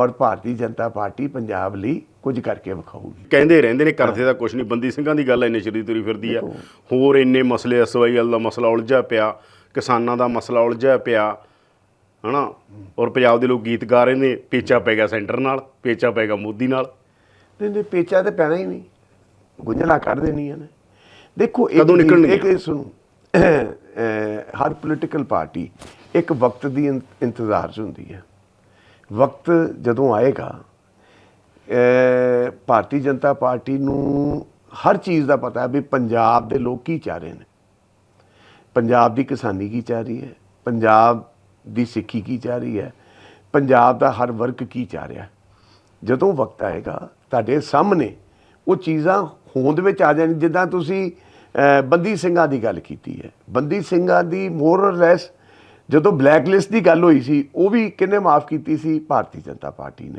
ਔਰ ਭਾਰਤੀ ਜਨਤਾ ਪਾਰਟੀ ਪੰਜਾਬ ਲਈ ਕੁਝ ਕਰਕੇ ਵਿਖਾਊਗੀ। ਕਹਿੰਦੇ ਰਹਿੰਦੇ ਨੇ ਕਰਦੇ ਤਾਂ ਕੁਝ ਨਹੀਂ ਬੰਦੀ ਸਿੰਘਾਂ ਦੀ ਗੱਲ ਇੰਨੇ ਸ਼ਰੀ ਤੁਰੀ ਫਿਰਦੀ ਆ। ਹੋਰ ਇੰਨੇ ਮਸਲੇ ਐਸਵਾਈਐਲ ਦਾ ਮਸਲਾ ਉਲਝਿਆ ਪਿਆ ਕਿਸਾਨਾਂ ਦਾ ਮਸਲਾ ਉਲਝਿਆ ਪਿਆ ਹਨਾ? ਔਰ ਪੰਜਾਬ ਦੇ ਲੋਕ ਗੀਤ ਗਾ ਰਹੇ ਨੇ ਪੇਚਾ ਪੈ ਗਿਆ ਸੈਂਟਰ ਨਾਲ ਪੇਚਾ ਪੈ ਗਿਆ ਮੋਦੀ ਨਾਲ। ਨਹੀਂ ਨਹੀਂ ਪੇਚਾ ਤੇ ਪੈਣਾ ਹੀ ਨਹੀਂ। ਗੁੰਝਲਾ ਕੱਢ ਦੇਣੀਆਂ ਨੇ। ਦੇਖੋ ਇੱਕ? ਇੱਕ ਸੁਣੋ ਹਰ ਪੋਲੀਟੀਕਲ ਪਾਰਟੀ ਇੱਕ ਵਕਤ ਦੀ ਇੰਤਜ਼ਾਰ 'ਚ ਹੁੰਦੀ ਹੈ। ਵਕਤ ਜਦੋਂ ਆਏਗਾ ਭਾਰਤੀ ਜਨਤਾ ਪਾਰਟੀ ਨੂੰ ਹਰ ਚੀਜ਼ ਦਾ ਪਤਾ ਹੈ ਵੀ ਪੰਜਾਬ ਦੇ ਲੋਕ ਕੀ ਚਾਹ ਰਹੇ ਨੇ। ਪੰਜਾਬ ਦੀ ਕਿਸਾਨੀ ਕੀ ਚਾਹ ਰਹੀ ਹੈ? ਪੰਜਾਬ ਦੀ ਸਿੱਖੀ ਕੀ ਚਾਹ ਰਹੀ ਹੈ? ਪੰਜਾਬ ਦਾ ਹਰ ਵਰਗ ਕੀ ਚਾਹ ਰਿਹਾ? ਜਦੋਂ ਵਕਤ ਆਏਗਾ, ਤੁਹਾਡੇ ਸਾਹਮਣੇ ਉਹ ਚੀਜ਼ਾਂ ਹੋਂਦ ਵਿੱਚ ਆ ਜਾਣ ਜਿੱਦਾਂ ਤੁਸੀਂ ਬੰਦੀ ਸਿੰਘਾਂ ਦੀ ਗੱਲ ਕੀਤੀ ਹੈ। ਬੰਦੀ ਸਿੰਘਾਂ ਦੀ ਮੋਰ ਲੈਸ ਜਦੋਂ ਬਲੈਕ ਲਿਸਟ ਦੀ ਗੱਲ ਹੋਈ ਸੀ, ਉਹ ਵੀ ਕਿੰਨੇ ਮਾਫ ਕੀਤੀ ਸੀ? ਭਾਰਤੀ ਜਨਤਾ ਪਾਰਟੀ ਨੇ।